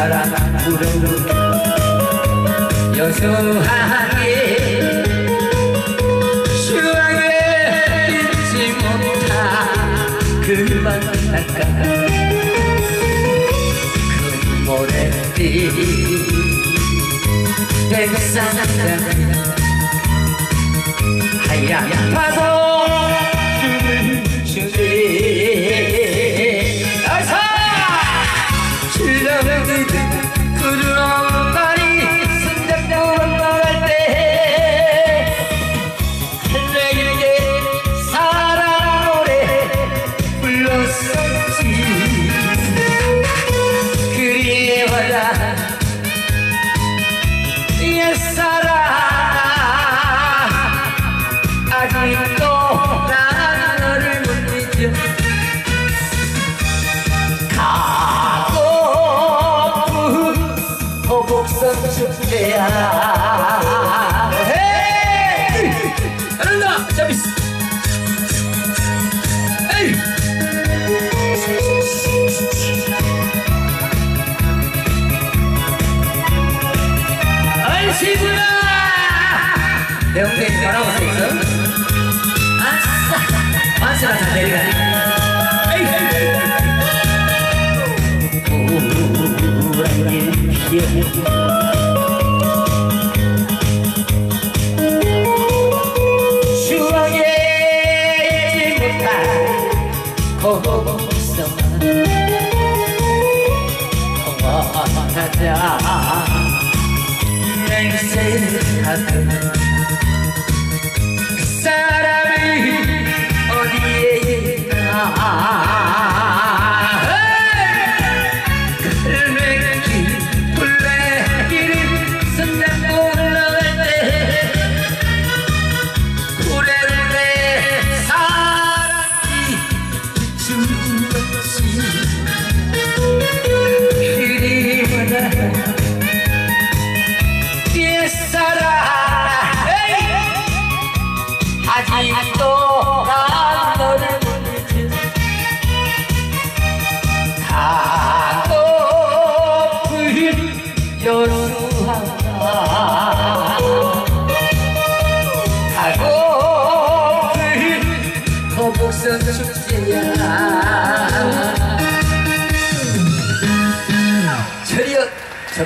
바람 부르는 여수하게 추억에 잊지 못한 그만 닦아. 그 모래빛 백사장 하얀 파도 통화하자 맹세하던 그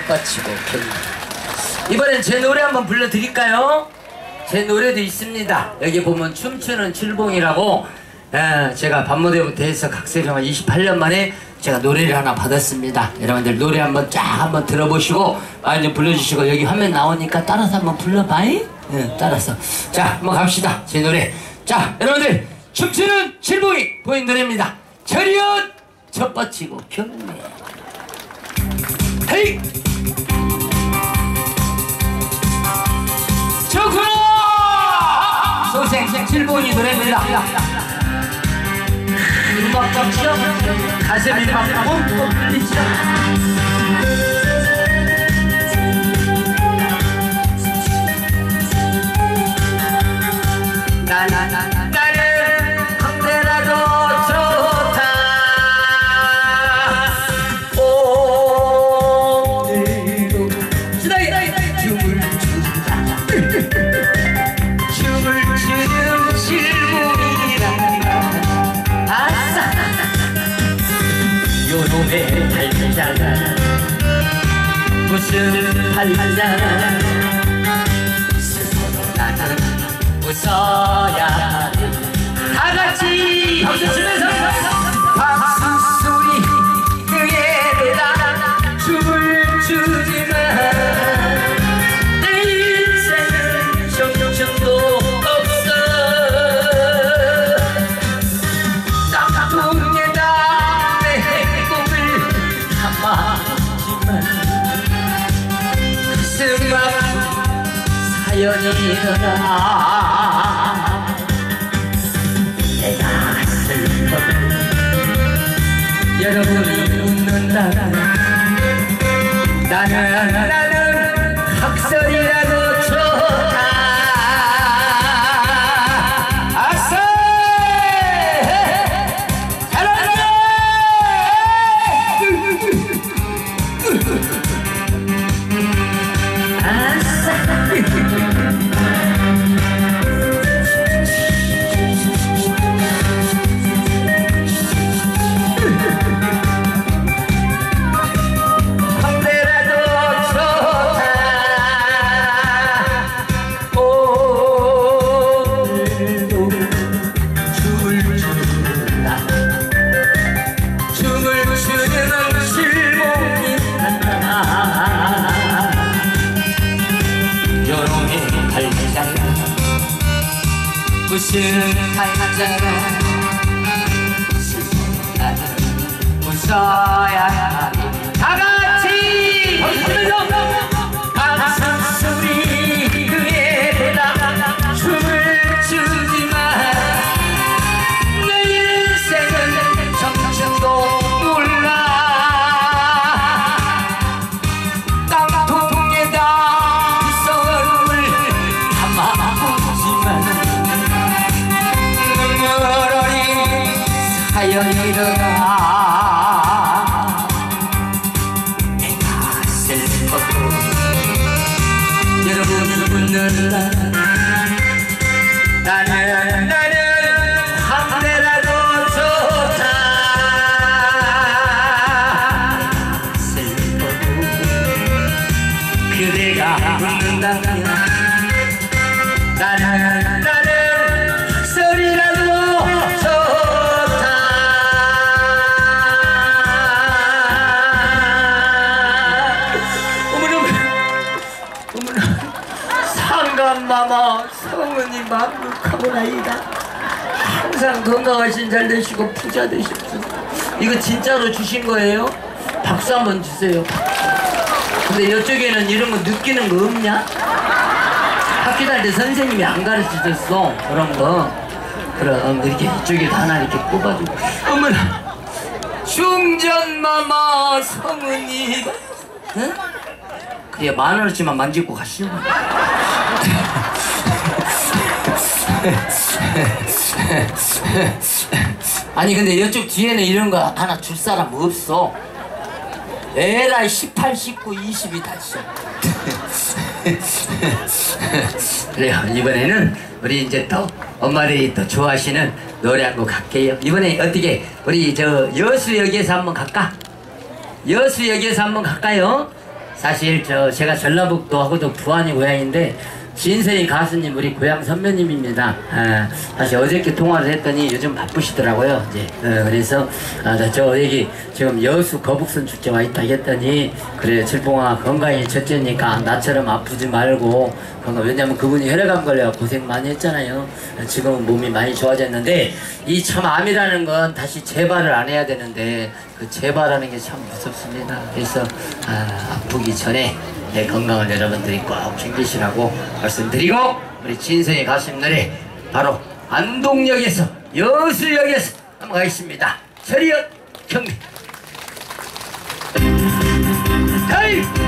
경 이번엔 제 노래 한번 불러드릴까요? 제 노래도 있습니다. 여기 보면 춤추는 칠봉이라고 에, 제가 밤무대부터 해서 각설이만 28년 만에 제가 노래를 하나 받았습니다. 여러분들 노래 한번 쫙 한번 들어보시고 많이 좀 불러주시고 여기 화면 나오니까 따라서 한번 불러봐이. 네, 따라서 자 한번 갑시다. 제 노래. 자 여러분들 춤추는 칠봉이 보인 노래입니다. 철이엇 젖받치고 경례. 헤이! 좋구나! 소생생 칠봉이 노래입니다. 음악 감시요 가슴이 막 뻥뻥 뚫리죠. 나나나 달자가 스스로 나는 웃어야 다 같이. 박수 치면 여러분이 웃는다 나는 만극하고나이다 항상 건강하신 잘 되시고 부자 되십시오 이거 진짜로 주신 거예요? 박수 한번 주세요 근데 이쪽에는 이런 거 느끼는 거 없냐? 학교 다닐 때 선생님이 안 가르쳐줬어 그런 거 그럼 이렇게 이쪽에도 하나 이렇게 뽑아주고 어머나 중전마마 성은이 응? 그래 만 원어치만 만지고 가시오 아니 근데 이쪽 뒤에는 이런 거 하나 줄 사람 없어 에라이 18, 19, 20이 다 있어 그래요 이번에는 우리 이제 또 엄마들이 또 좋아하시는 노래 한 곡 갈게요 이번에 어떻게 우리 저 여수역에서 한번 갈까? 여수역에서 한번 갈까요? 사실 저 제가 전라북도하고 도 부안이 고향인데 진세희 가수님 우리 고향 선배님입니다. 아, 사실 어저께 통화를 했더니 요즘 바쁘시더라고요. 이제 어, 그래서 아, 저- 저 여기 지금 여수 거북선 축제 와 있다 했더니 그래 칠봉아 건강히 첫째니까 나처럼 아프지 말고 건강 왜냐면 그분이 혈액암 걸려 고생 많이 했잖아요. 지금은 몸이 많이 좋아졌는데 이 참 암이라는 건 다시 재발을 안 해야 되는데 그 재발하는 게 참 무섭습니다. 그래서 아, 아프기 전에 내 건강을 여러분들이 꼭 챙기시라고 말씀드리고 우리 진성의 노래 바로 안동역에서 여수역에서 한번 가겠습니다. 철이역 경비 헤이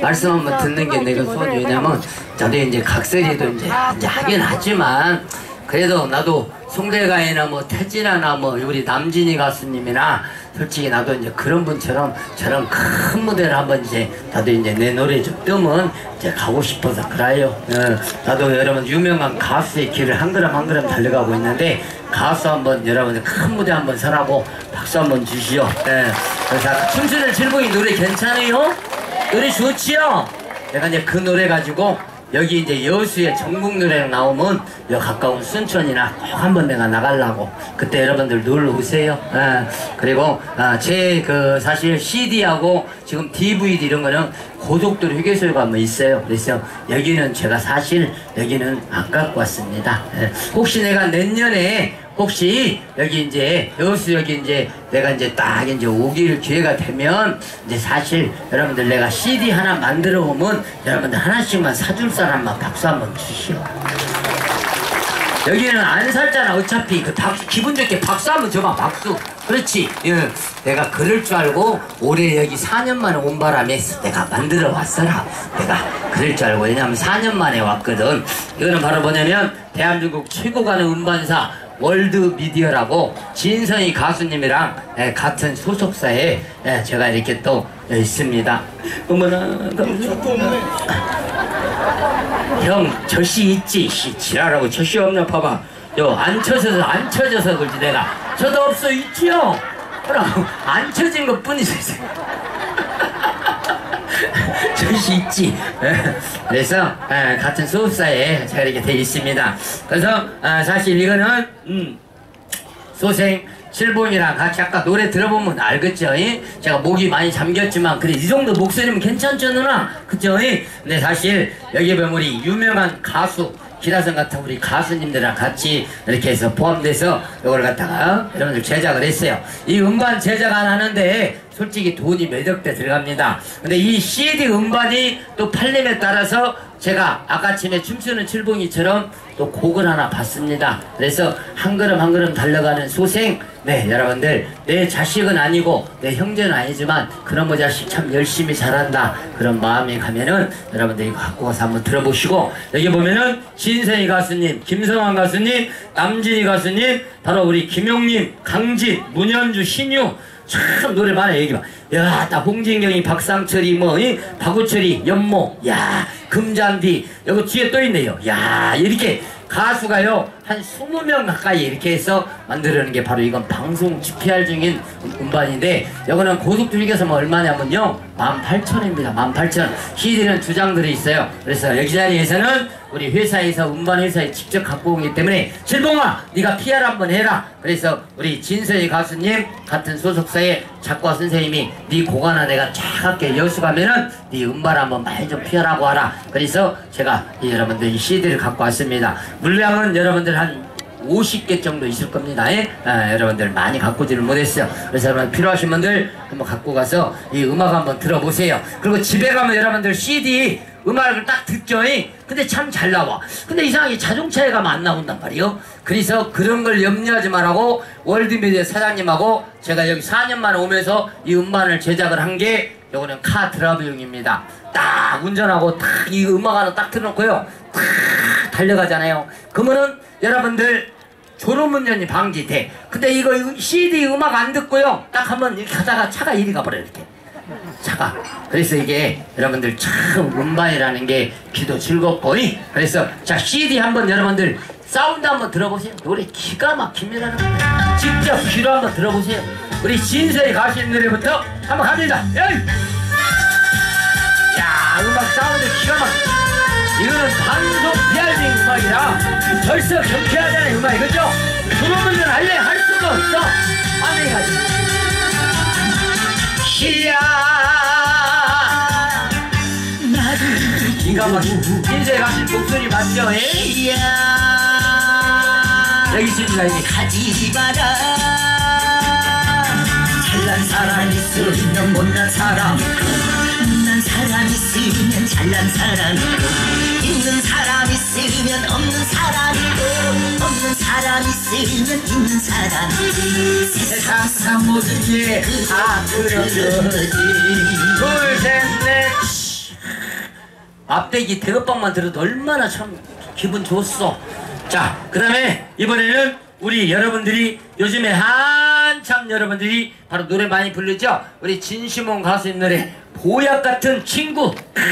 말씀 한번 듣는 게 내가 소원이 왜냐면 나도 이제 각설이도 이제 이제 하긴 하지만 그래도 나도 송대가이나 뭐 태진아나 뭐 우리 남진이 가수님이나 솔직히 나도 이제 그런 분처럼 저런 큰 무대를 한번 이제 나도 이제 내 노래 좀 뜨면 이제 가고 싶어서 그래요. 어, 나도 여러분 유명한 가수의 길을 한 걸음 한 걸음 달려가고 있는데 가수 한번 여러분들 큰 무대 한번 서라고 박수 한번 주시오. 예. 그래서 아까 춤추는 칠봉이 노래 괜찮아요? 노래 좋지요? 내가 이제 그 노래 가지고 여기 이제 여수의 전국 노래가 나오면 여 가까운 순천이나 꼭 한번 내가 나가려고 그때 여러분들 놀러 오세요. 예. 그리고 아, 제그 사실 CD하고 지금 DVD 이런 거는 고속도로 휴게소가 뭐 있어요. 그래서 여기는 제가 사실 여기는 안 갖고 왔습니다. 예. 혹시 내가 내년에 혹시 여기 이제 여수 여기 이제 내가 이제 딱 이제 오길 기회가 되면 이제 사실 여러분들 내가 CD 하나 만들어 오면 여러분들 하나씩만 사줄 사람만 박수 한번 주시오. 여기는 안 살잖아 어차피. 그 박수 기분 좋게 박수 한번 줘봐 박수. 그렇지? 예. 내가 그럴 줄 알고 올해 여기 4년 만에 온 바람에 내가 만들어 왔어라. 내가 그럴 줄 알고 왜냐면 4년 만에 왔거든. 이거는 바로 뭐냐면 대한민국 최고 가는 음반사 월드 미디어라고 진선이 가수님이랑 예, 같은 소속사에 예, 제가 이렇게 또 예, 있습니다. 어머나 형 젖이 있지? 씨 지랄하고 젖이 없나 봐봐. 요안 쳐져서 안 쳐져서 그렇지 내가. 저도 없어 있지요? 그럼 안 쳐진 것 뿐이지 젖이 있지 예. 그래서 예, 같은 수업사에 제가 이렇게 돼 있습니다 그래서 아, 사실 이거는 음, 소생 칠봉이랑 같이 아까 노래 들어보면 알겠죠? 이? 제가 목이 많이 잠겼지만 그래 이 정도 목소리면 괜찮죠 누나? 그죠? 이? 근데 사실 여기 보면 우리 유명한 가수 기라성 같은 우리 가수님들이랑 같이 이렇게 해서 포함돼서 이걸 갖다가 여러분들 제작을 했어요 이 음반 제작 안 하는데 솔직히 돈이 몇 억 대 들어갑니다 근데 이 CD 음반이 또 팔림에 따라서 제가 아까침에 춤추는 칠봉이처럼 또 곡을 하나 받습니다. 그래서 한 걸음 한 걸음 달려가는 소생, 네 여러분들 내 자식은 아니고 내 형제는 아니지만 그런 뭐 자식 참 열심히 잘한다 그런 마음이 가면은 여러분들 이거 갖고 가서 한번 들어보시고 여기 보면은 진세희 가수님, 김성환 가수님, 남진희 가수님, 바로 우리 김용님, 강진, 문현주, 신유 참 노래 많아 여기 봐. 야, 딱 홍진경이, 박상철이, 뭐, 이? 박우철이, 연모, 야, 금잔디, 여기 뒤에 또 있네요. 야, 이렇게 가수가요, 한 20명 가까이 이렇게 해서 만들어낸 게 바로 이건 방송 GPR 중인 음반인데, 이거는 고속줄기에서 뭐 얼마냐면요, 18,000원입니다. 18,000원. CD는 두 장 들어있어요. 그래서 여기 자리에서는 우리 회사에서 음반 회사에 직접 갖고 오기 때문에 실봉아 네가 PR 한번 해라 그래서 우리 진서희 가수님 같은 소속사의 작가 선생님이 네곡 하나 내가 차갑게 여수 가면은 네 음반 한번 많이 좀 PR하고 하라 그래서 제가 이 여러분들 이 CD를 갖고 왔습니다 물량은 여러분들 한 50개 정도 있을 겁니다. 예? 아, 여러분들 많이 갖고 오지를 못했어요. 그래서 여러분 필요하신 분들 한번 갖고 가서 이 음악 한번 들어보세요. 그리고 집에 가면 여러분들 CD 음악을 딱 듣죠. 예? 근데 참 잘 나와. 근데 이상하게 자동차에 가면 안 나온단 말이요. 그래서 그런 걸 염려하지 말라고 월드미디어 사장님하고 제가 여기 4년 만에 오면서 이 음반을 제작을 한 게 요거는 카 드라이브용입니다. 딱 운전하고 딱 이 음악 하나 딱 틀어놓고요. 딱 달려가잖아요. 그러면은 여러분들 졸음운전이 방지돼. 근데 이거 CD 음악 안 듣고요. 딱 한번 이렇게 가다가 차가 이리 가버려 이렇게. 차가. 그래서 이게 여러분들 참 음반이라는 게 귀도 즐겁고 이? 그래서 자 CD 한번 여러분들 사운드 한번 들어보세요. 노래 기가 막힙니다. 직접 귀로 한번 들어보세요. 우리 진서에 가시는 노래부터 한번 갑니다. 에이! 야 음악 사운드 기가 막. 이거는 방송 PRB 음악이라 벌써 경쾌해야 되는 음악이거죠? 그분들은 알래 할 수가 없어. 안에 가지 시야. 기가 막힌 인제 가신 목소리 맞죠? 예? 시야. 여기 있습니다 여기. 가지 마라. 잘난 사람 있으면 못난 사람. 못난 사람 있으면 잘난 사람. 있는 사람 있으면 없는 사람 있고 없는 사람 있으면 있는 사람 세상 모든 게다 그러려지 둘셋넷. 앞대기 대업방만 들어도 얼마나 참 기분 좋았어 자그 다음에 이번에는 우리 여러분들이 요즘에 한참 여러분들이 바로 노래 많이 부르죠? 우리 진시몬 가수님 노래 보약 같은 친구. 크,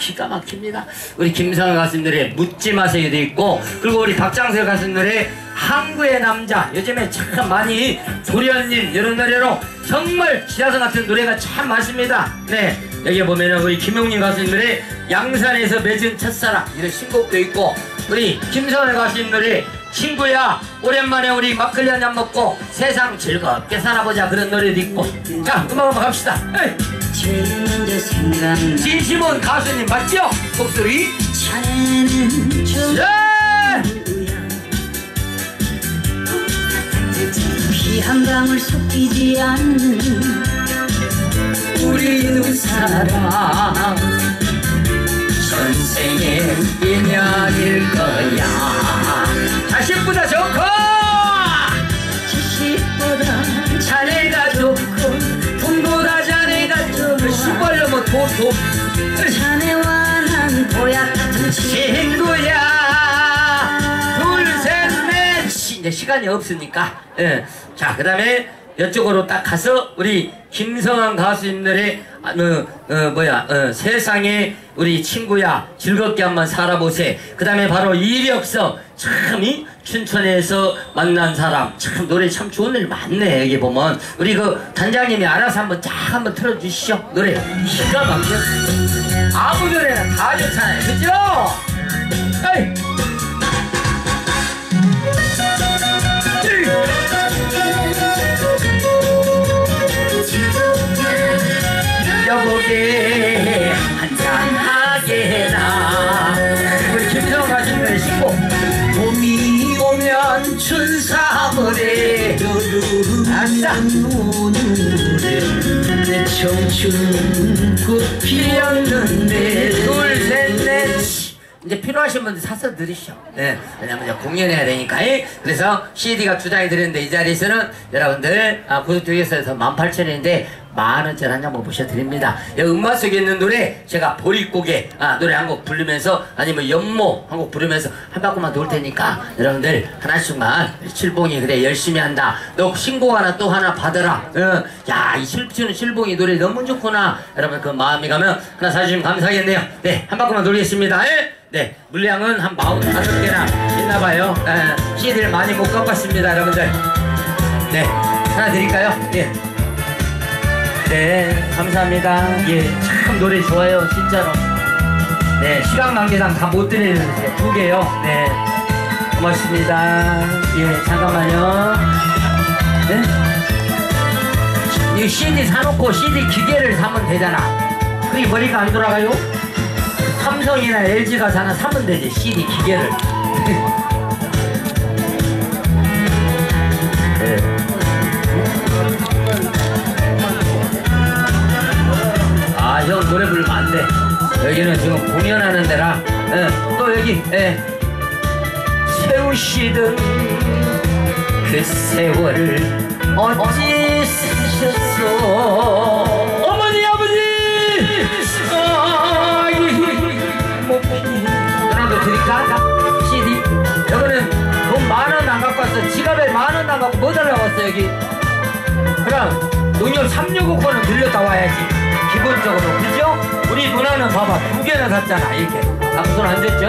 기가 막힙니다. 우리 김성현 가수님 노래 묻지 마세요도 있고 그리고 우리 박장세 가수님 노래 항구의 남자. 요즘에 참 많이 조련님 이런 노래로 정말 지하성 같은 노래가 참 많습니다. 네 여기 보면은 우리 김용님 가수님 노래 양산에서 맺은 첫사랑. 이런 신곡도 있고 우리 김성현 가수님 노래 친구야 오랜만에 우리 막걸리 한 잔 먹고 세상 즐겁게 살아보자. 그런 노래도 있고. 자 음악 한번 갑시다. 에이. 진심원 가수님 맞죠? 목소리? 네! 피한 방울 섞이지 않는 우리 두 사람 전생의 인연일 거야. 자식보다 좋고 돈돈 자네와 난 보약 같은 친구 친구야. 둘 셋 넷. 이제 시간이 없으니까. 예. 자 그 다음에 이쪽으로 딱 가서 우리 김성환 가수님들의 아, 어, 어, 뭐야 어, 세상에 우리 친구야 즐겁게 한번 살아보세. 그 다음에 바로 이력서. 참이? 춘천에서 만난 사람. 참 노래 참 좋은 노래 많네 여기 보면. 우리 그 단장님이 알아서 한번 쫙 한번 틀어주시죠 노래. 기가 막혀. 아무 노래나 다 좋잖아요. 그죠? 에이. 여보게 한잔하게나 우리 김태형 가수님의 신곡 봄이 오면 춘사물에 아싸. 내 청춘 꽃 피었는데. 둘셋넷. 이제 필요하신 분들 사서 들으시오. 네, 왜냐면 이제 공연해야 되니까. 예? 그래서 CD가 두 장이 들었는데 이 자리에서는 여러분들 아, 고속교육에서 18,000원인데 만 원짜리 한 장만 모셔드립니다. 음악 속에 있는 노래 제가 보릿고개 아, 노래 한 곡 부르면서 아니면 연모 한 곡 부르면서 한 바퀴만 돌 테니까 여러분들 하나씩만 칠봉이 그래 열심히 한다. 너 신곡 하나 또 하나 받아라. 어, 야이 실추는 실봉이 노래 너무 좋구나. 여러분 그 마음이 가면 하나 사주시면 감사하겠네요. 네한 바퀴만 돌리겠습니다. 예? 네 물량은 한 45개나 있나봐요. 에, CD를 많이 못 갖고 왔습니다 여러분들. 네 하나 드릴까요? 예. 네, 감사합니다. 예, 참 노래 좋아요, 진짜로. 네, 시간 관계상 다 못 드리는데 두 개요. 네, 고맙습니다. 예, 잠깐만요. 네? 이 CD 사놓고 CD 기계를 사면 되잖아. 그게 머리가 안 돌아가요? 삼성이나 LG가 사나 사면 되지, CD 기계를. 또 여기, 예. 세우시던 그 세월을 어찌 쓰셨소. 어머니, 아버지! 아, 못 하나도 드릴까? CD. 여기는 돈 만 원 안 갖고 왔어. 지갑에 만 원 안 갖고 뭐 달라고 왔어, 여기. 그럼 농협 365코는 들렸다 와야지 기본적으로 그죠? 우리 누나는 봐봐 두 개나 샀잖아 이렇게 남손 안 됐죠?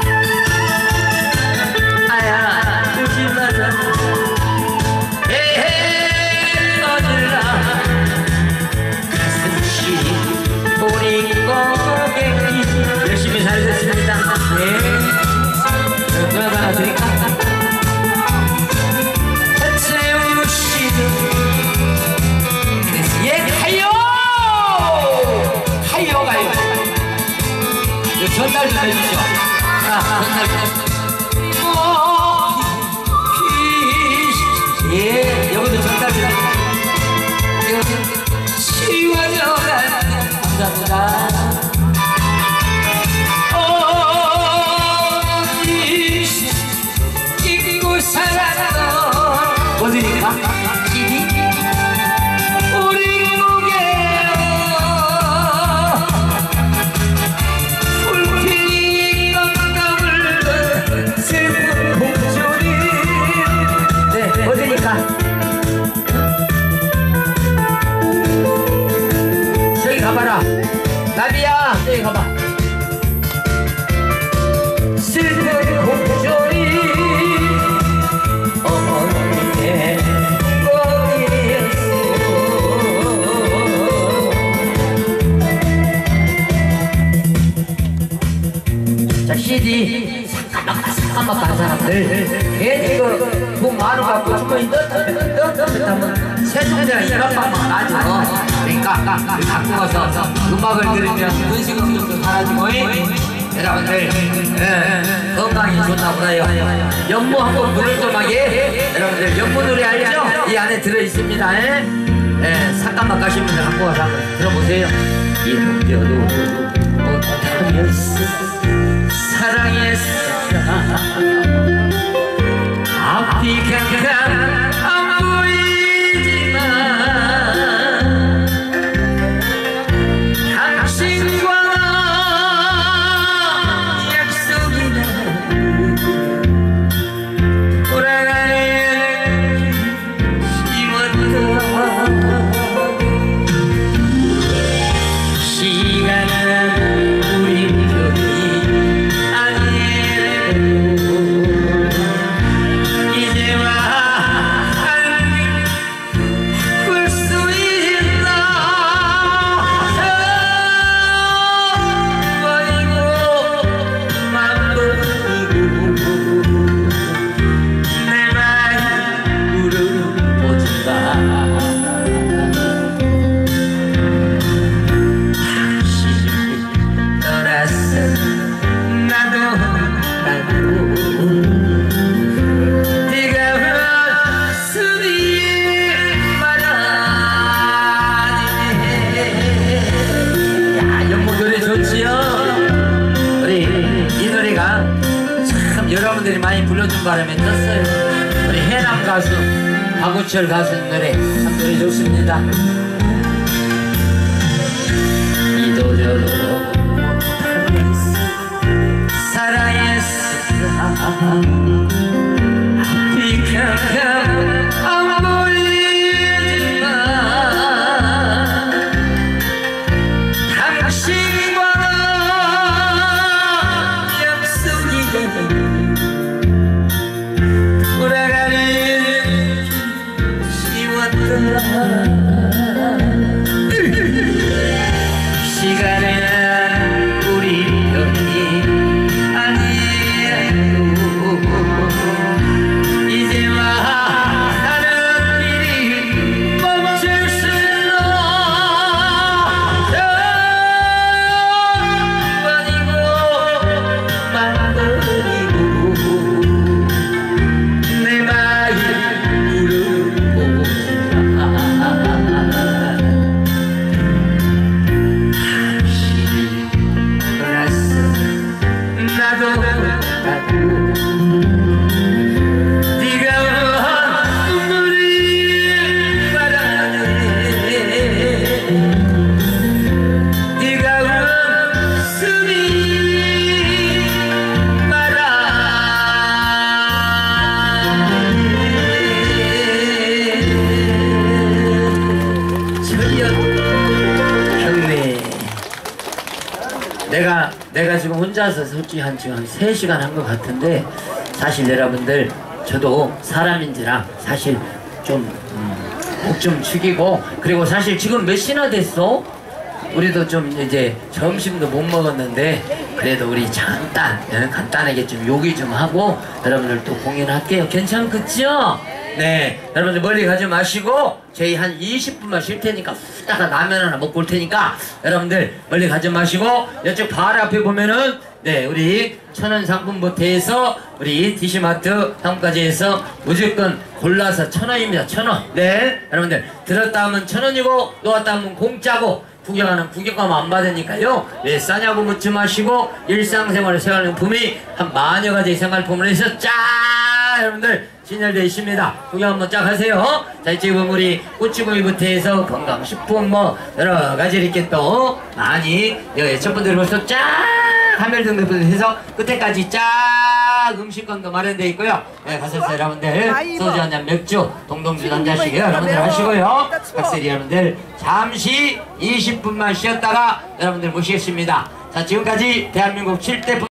这是飞机 그 갖고 가서 음악을 들으면 근심이 좀 사라지고 여러분들. 예, 건강이 좋나 보다요. 연무하고 물을 좀하게 여러분들 연무 노래 알죠? 이 안에 들어있습니다. 예, 예 잠깐만 가시는 분들 갖고 가서 한번 들어보세요. 이별도 못하였어? 사랑했어. doesn't 솔직히 한 지금 한 3시간 한 것 같은데 사실 여러분들 저도 사람인지라 사실 좀 목좀 축이고 그리고 사실 지금 몇 시나 됐어? 우리도 좀 이제 점심도 못 먹었는데 그래도 우리 잠깐 예, 간단하게 좀 요기 좀 하고 여러분들 또 공연할게요 괜찮겠죠? 네 여러분들 멀리 가지 마시고 저희 한 20분만 쉴 테니까 후다가 라면 하나 먹고 올 테니까 여러분들 멀리 가지 마시고 이쪽 바로 앞에 보면은 네 우리 천원 상품부터 해서 우리 디시마트 상품까지 해서 무조건 골라서 천원입니다 천원. 네 여러분들 들었다 하면 천원이고 놓았다 하면 공짜고 구경하는 구경감 안 받으니까요. 네, 싸냐고 묻지 마시고 일상생활의 생활용품이 한 만여 가지 생활품을 해서 쫙 여러분들 진열되어 있습니다. 구경 한번 쫙 하세요. 자, 지금 우리 꼬치구이부터 해서 건강식품 뭐 여러 가지 이렇게 또 많이 여기 첫 번째로 벌써 쫙 하멜 등급부터 해서 끝에까지 쫙 음식권도 마련되어 있고요. 네, 가셔서 여러분들 소주 한 잔 맥주 동동주 한 잔씩 여러분들 하시고요. 각설이 여러분들 잠시 20분만 쉬었다가 여러분들 모시겠습니다. 자 지금까지 대한민국 7대